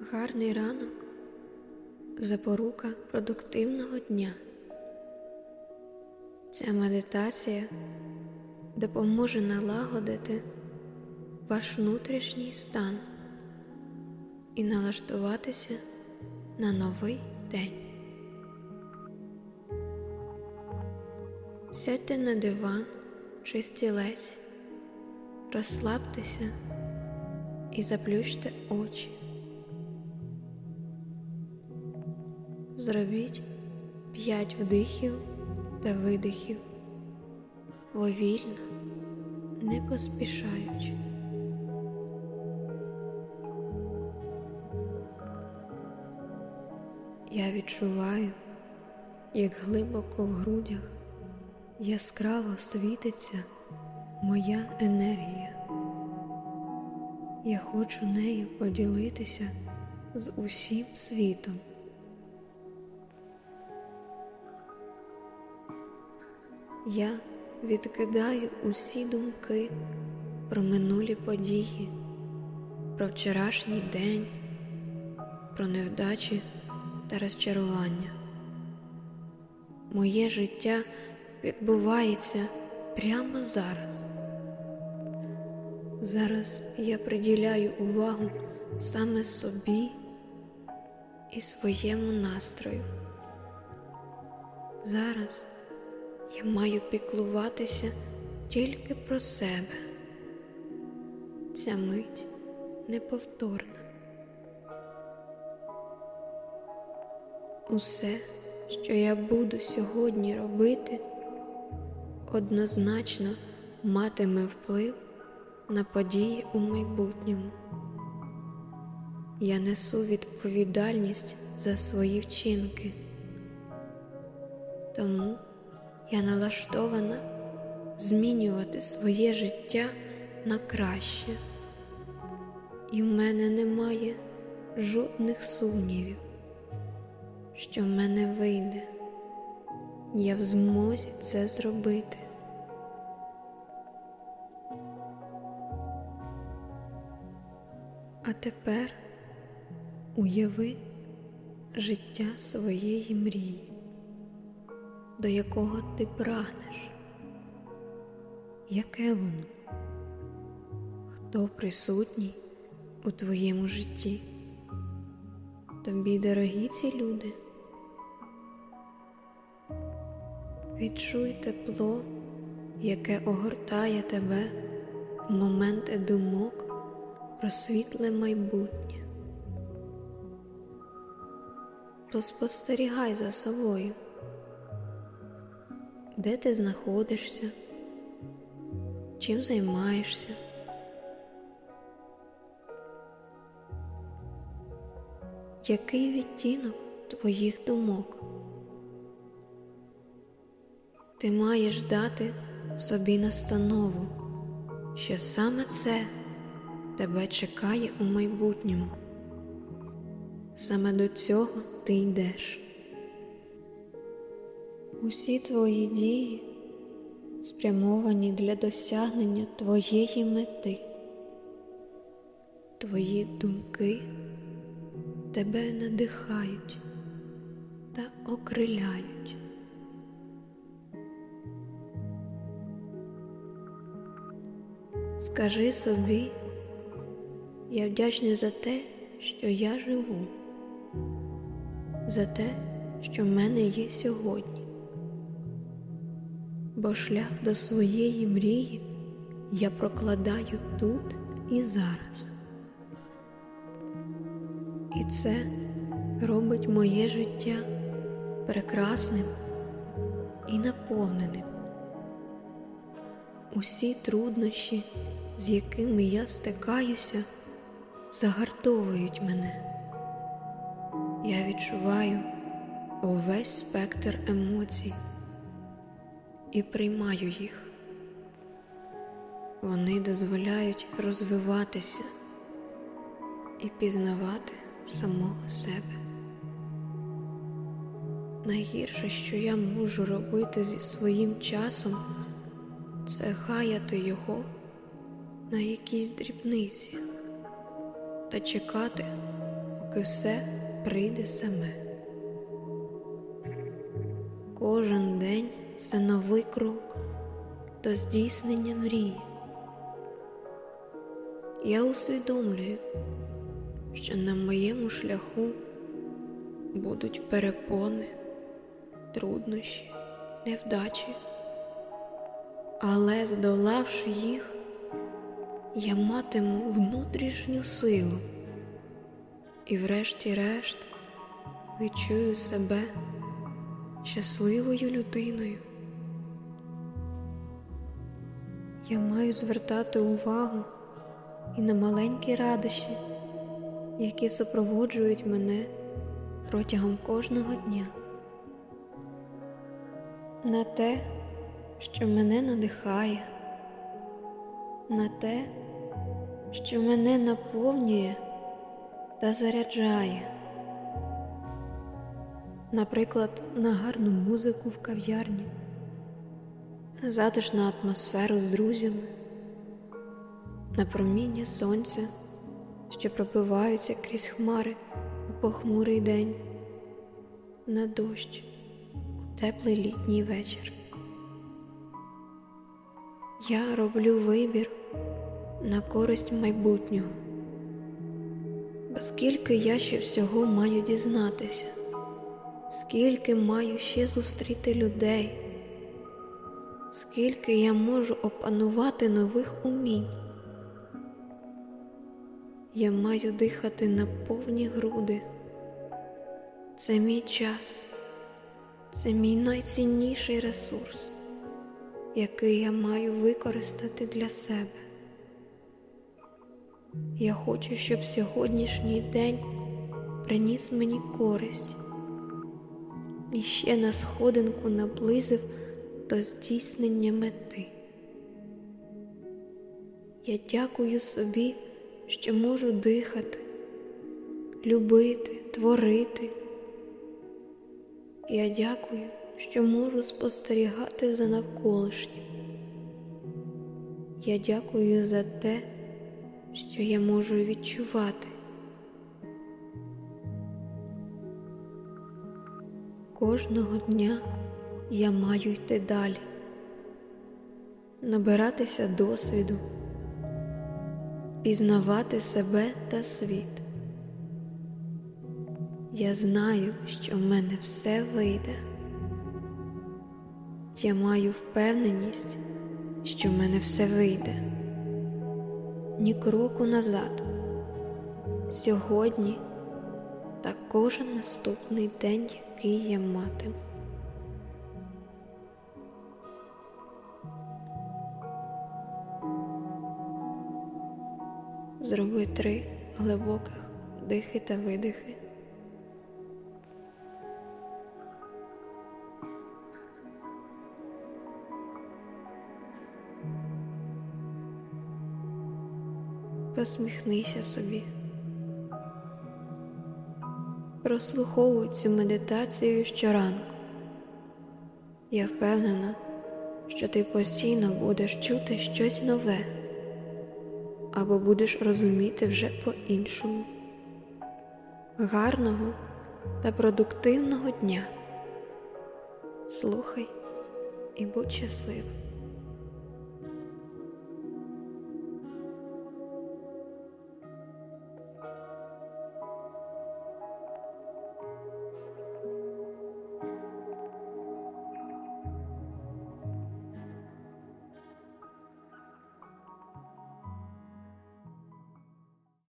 Гарний ранок запорука продуктивного дня. Ця медитація допоможе налагодити ваш внутрішній стан і налаштуватися на новий день. Сядьте на диван чи стілець, розслабтеся і заплющте очі. Зробіть п'ять вдихів та видихів повільно, не поспішаючи. Я відчуваю, як глибоко в грудях яскраво світиться моя енергія. Я хочу нею поділитися з усім світом. Я відкидаю усі думки про минулі події, про вчорашній день, про невдачі та розчарування. Моє життя відбувається прямо зараз. Зараз я приділяю увагу саме собі і своєму настрою. Зараз я маю піклуватися тільки про себе. Ця мить неповторна. Усе, що я буду сьогодні робити, однозначно матиме вплив на події у майбутньому. Я несу відповідальність за свої вчинки. Тому я налаштована змінювати своє життя на краще, і в мене немає жодних сумнівів, що в мене вийде, я в змозі це зробити. А тепер уяви життя своєї мрії до якого ти прагнеш, яке воно, хто присутній у твоєму житті? Тобі дорогі ці люди? Відчуй тепло, яке огортає тебе в моменти думок про світле майбутнє. Поспостерігай за собою де ти знаходишся, чим займаєшся. Який відтінок твоїх думок? Ти маєш дати собі настанову, що саме це тебе чекає у майбутньому. Саме до цього ти йдеш. Усі твої дії спрямовані для досягнення твоєї мети, твої думки тебе надихають та окриляють. Скажи собі, я вдячний за те, що я живу, за те, що в мене є сьогодні бо шлях до своєї мрії я прокладаю тут і зараз. І це робить моє життя прекрасним і наповненим. Усі труднощі, з якими я стикаюся, загартовують мене. Я відчуваю увесь спектр емоцій і приймаю їх. Вони дозволяють розвиватися і пізнавати самого себе. Найгірше, що я можу робити зі своїм часом, це хаяти його на якійсь дрібниці та чекати, поки все прийде саме. Кожен день це новий крок до здійснення мрії. Я усвідомлюю, що на моєму шляху будуть перепони, труднощі, невдачі, але здолавши їх, я матиму внутрішню силу і, врешті-решт, відчую себе щасливою людиною. Я маю звертати увагу і на маленькі радощі, які супроводжують мене протягом кожного дня, на те, що мене надихає, на те, що мене наповнює та заряджає, наприклад, на гарну музику в кав'ярні, на затишну атмосферу з друзями, на проміння сонця, що пробиваються крізь хмари у похмурий день, на дощ у теплий літній вечір. Я роблю вибір на користь майбутнього. Бо скільки я ще всього маю дізнатися, скільки маю ще зустріти людей, скільки я можу опанувати нових умінь. Я маю дихати на повні груди. Це мій час, це мій найцінніший ресурс, який я маю використати для себе. Я хочу, щоб сьогоднішній день приніс мені користь і ще на сходинку наблизив до здійснення мети. Я дякую собі, що можу дихати, любити, творити. Я дякую, що можу спостерігати за навколишнім. Я дякую за те, що я можу відчувати. Кожного дня я маю йти далі, набиратися досвіду, пізнавати себе та світ. Я знаю, що в мене все вийде. Я маю впевненість, що в мене все вийде. Ні кроку назад. Сьогодні та кожен наступний день, який я матиму. Зроби три глибоких дихи та видихи. Посміхнися собі. Прослуховуй цю медитацію щоранку. Я впевнена, що ти постійно будеш чути щось нове або будеш розуміти вже по-іншому. Гарного та продуктивного дня. Слухай і будь щасливим.